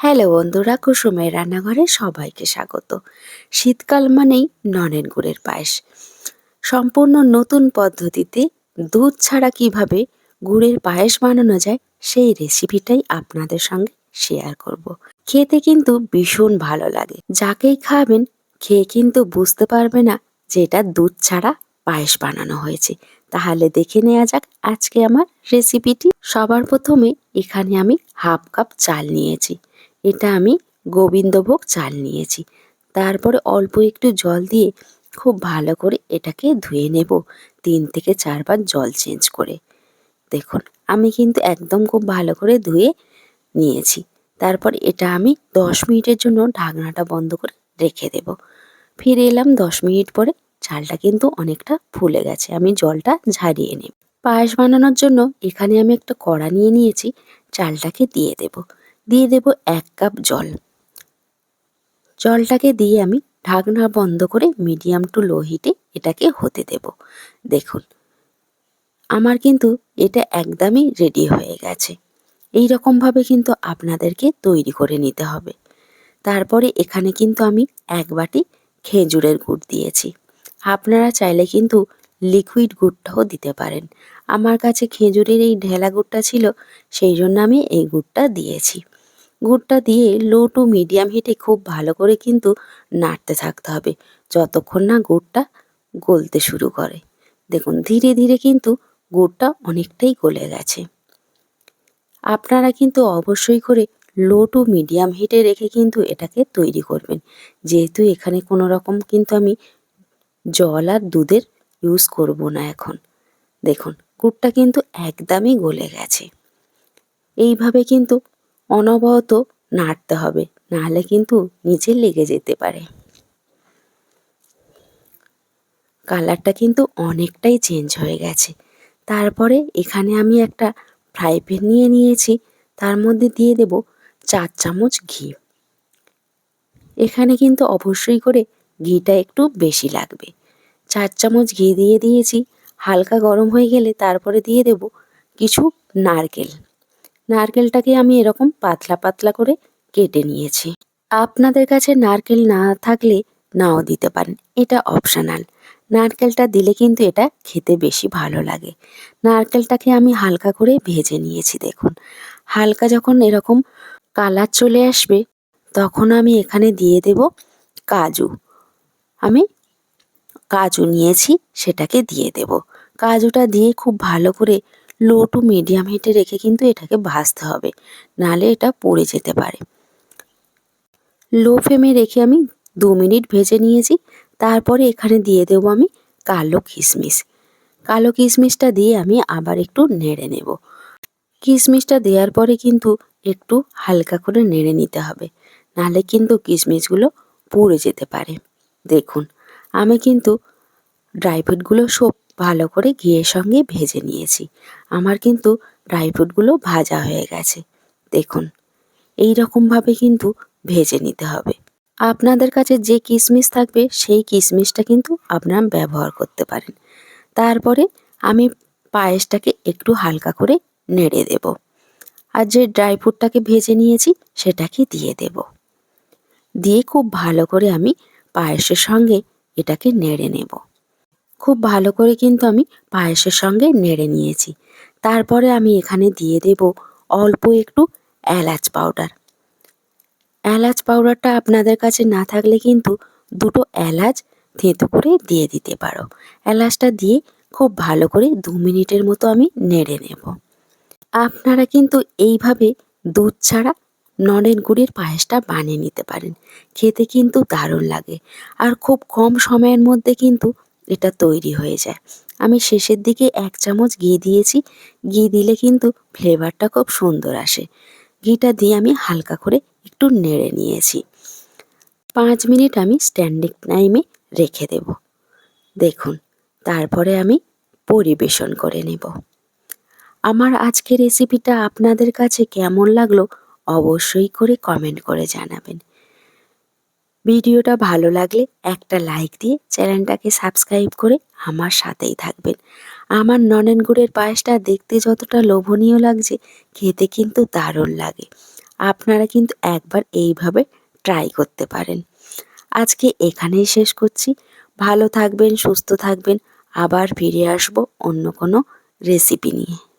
Hello বন্ধুরা, কুসুমের রান্নাঘরে সবাইকে স্বাগত। শীতকাল মানেই ননের গুড়ের পায়েস। সম্পূর্ণ নতুন পদ্ধতিতে দুধ ছাড়া কীভাবে গুড়ের পায়েস বানানো যায়, সেই রেসিপিটাই আপনাদের সঙ্গে শেয়ার করব। খেতে কিন্তু ভীষণ ভালো লাগে। যাকেই খাবেন, খেয়ে কিন্তু বুঝতে পারবে না যে এটা দুধ ছাড়া পায়েস বানানো হয়েছে। তাহলে দেখে নেওয়া যাক আজকে আমার রেসিপিটি সবার প্রথমে এখানে আমি হাফ কাপ চাল নিয়েছি। এটা আমি গোবিন্দভোগ চাল নিয়েছি। তারপরে অল্প একটু জল দিয়ে খুব ভালো করে এটাকে ধুয়ে নেব, তিন থেকে চারবার জল চেঞ্জ করে। দেখুন, আমি কিন্তু একদম খুব ভালো করে ধুয়ে নিয়েছি। তারপর এটা আমি দশ মিনিটের জন্য ঢাকনাটা বন্ধ করে রেখে দেব। ফিরে এলাম দশ মিনিট পরে, চালটা কিন্তু অনেকটা ফুলে গেছে, আমি জলটা ঝারিয়ে নেব। পায়েস বানানোর জন্য এখানে আমি একটা কড়া নিয়ে নিয়েছি, চালটাকে দিয়ে দেব। দিয়ে দেব এক কাপ জল। জলটাকে দিয়ে আমি ঢাকনা বন্ধ করে মিডিয়াম টু লো হিটে এটাকে হতে দেব। দেখুন, আমার কিন্তু এটা একদমই রেডি হয়ে গেছে। এই রকমভাবে কিন্তু আপনাদেরকে তৈরি করে নিতে হবে। তারপরে এখানে কিন্তু আমি এক বাটি খেজুরের গুড় দিয়েছি। আপনারা চাইলে কিন্তু লিকুইড গুড়টাও দিতে পারেন। আমার কাছে খেজুরের এই ঢেলা গুড়টা ছিল, সেই জন্য আমি এই গুড়টা দিয়েছি। গুড়টা দিয়ে লো টু মিডিয়াম হিটে খুব ভালো করে কিন্তু নাড়তে থাকতে হবে। যতক্ষণ না গুড়টা গলতে শুরু করে। দেখুন, ধীরে ধীরে কিন্তু গুড়টা অনেকটাই গলে গেছে। আপনারা কিন্তু অবশ্যই করে লো টু মিডিয়াম হিটে রেখে কিন্তু এটাকে তৈরি করবেন। যেহেতু এখানে কোনো রকম কিন্তু আমি জল আর দুধের ইউজ করব না এখন। দেখুন, গুড়টা কিন্তু একদমই গলে গেছে। এইভাবে কিন্তু অনবরত নাড়তে হবে, নাহলে কিন্তু নিচে লেগে যেতে পারে। কালারটা কিন্তু অনেকটাই চেঞ্জ হয়ে গেছে। তারপরে এখানে আমি একটা ফ্রাই প্যান নিয়ে নিয়েছি, তার মধ্যে দিয়ে দেব চার চামচ ঘি। এখানে কিন্তু অবশ্যই করে ঘিটা একটু বেশি লাগবে। চার চামচ ঘি দিয়ে দিয়েছি, হালকা গরম হয়ে গেলে তারপরে দিয়ে দেব কিছু নারকেল। নারকেলটাকে আমি এরকম পাতলা পাতলা করে কেটে নিয়েছি। আপনাদের কাছে নারকেল না থাকলে নাও দিতে পারেন, এটা অপশনাল নারকেলটা দিলে কিন্তু এটা খেতে বেশি ভালো লাগে। নারকেলটাকে আমি হালকা করে ভেজে নিয়েছি, দেখুন। হালকা যখন এরকম কালার চলে আসবে, তখন আমি এখানে দিয়ে দেব কাজু। আমি কাজু নিয়েছি, সেটাকে দিয়ে দেব। কাজুটা দিয়ে খুব ভালো করে লো টু মিডিয়াম হিটে রেখে কিন্তু এটাকে ভাজতে হবে, নাহলে এটা পড়ে যেতে পারে। লো ফ্লেমে রেখে আমি দু মিনিট ভেজে নিয়েছি, তারপরে এখানে দিয়ে দেবো আমি কালো কিশমিশ। কালো কিশমিশটা দিয়ে আমি আবার একটু নেড়ে নেব। কিশমিশটা দেওয়ার পরে কিন্তু একটু হালকা করে নেড়ে নিতে হবে, নাহলে কিন্তু কিশমিশগুলো পুড়ে যেতে পারে। দেখুন, আমি কিন্তু ড্রাই ফ্রুটগুলো সব ভালো করে ঘিয়ের সঙ্গে ভেজে নিয়েছি। আমার কিন্তু ড্রাই ফ্রুটগুলো ভাজা হয়ে গেছে। দেখুন এই রকমভাবে কিন্তু ভেজে নিতে হবে। আপনাদের কাছে যে কিশমিশ থাকবে, সেই কিশমিশটা কিন্তু আপনারা ব্যবহার করতে পারেন। তারপরে আমি পায়েসটাকে একটু হালকা করে নেড়ে দেব। আর যে ড্রাই ফ্রুটটাকে ভেজে নিয়েছি, সেটাকে দিয়ে দেব। দিয়ে খুব ভালো করে আমি পায়েসের সঙ্গে এটাকে নেড়ে নেব। খুব ভালো করে কিন্তু আমি পায়েসের সঙ্গে নেড়ে নিয়েছি। তারপরে আমি এখানে দিয়ে দেব অল্প একটু এলাচ পাউডার। এলাচ পাউডারটা আপনাদের কাছে না থাকলে কিন্তু দুটো এলাচ থেঁতো করে দিয়ে দিতে পারো। এলাচটা দিয়ে খুব ভালো করে দু মিনিটের মতো আমি নেড়ে নেব। আপনারা কিন্তু এইভাবে দুধ ছাড়া নরেন গুড়ের পায়েসটা বানিয়ে নিতে পারেন। খেতে কিন্তু দারুণ লাগে। আর খুব কম সময়ের মধ্যে কিন্তু এটা তৈরি হয়ে যায়। আমি শেষের দিকে এক চামচ ঘি দিয়েছি। ঘি দিলে কিন্তু ফ্লেভারটা খুব সুন্দর আসে। ঘিটা দিয়ে আমি হালকা করে একটু নেড়ে নিয়েছি। পাঁচ মিনিট আমি স্ট্যান্ডিং টাইমে রেখে দেব। দেখুন, তারপরে আমি পরিবেশন করে নেব। আমার আজকের রেসিপিটা আপনাদের কাছে কেমন লাগল অবশ্যই করে কমেন্ট করে জানাবেন। ভিডিওটা ভালো লাগলে একটা লাইক দিয়ে চ্যানেলটাকে সাবস্ক্রাইব করে আমার সাথেই থাকবেন। আমার ননেন গুড়ের পায়েসটা দেখতে যতটা লোভনীয় লাগছে, খেতে কিন্তু দারুণ লাগে। আপনারা কিন্তু একবার এইভাবে ট্রাই করতে পারেন। আজকে এখানেই শেষ করছি। ভালো থাকবেন, সুস্থ থাকবেন। আবার ফিরে আসব অন্য কোনো রেসিপি নিয়ে।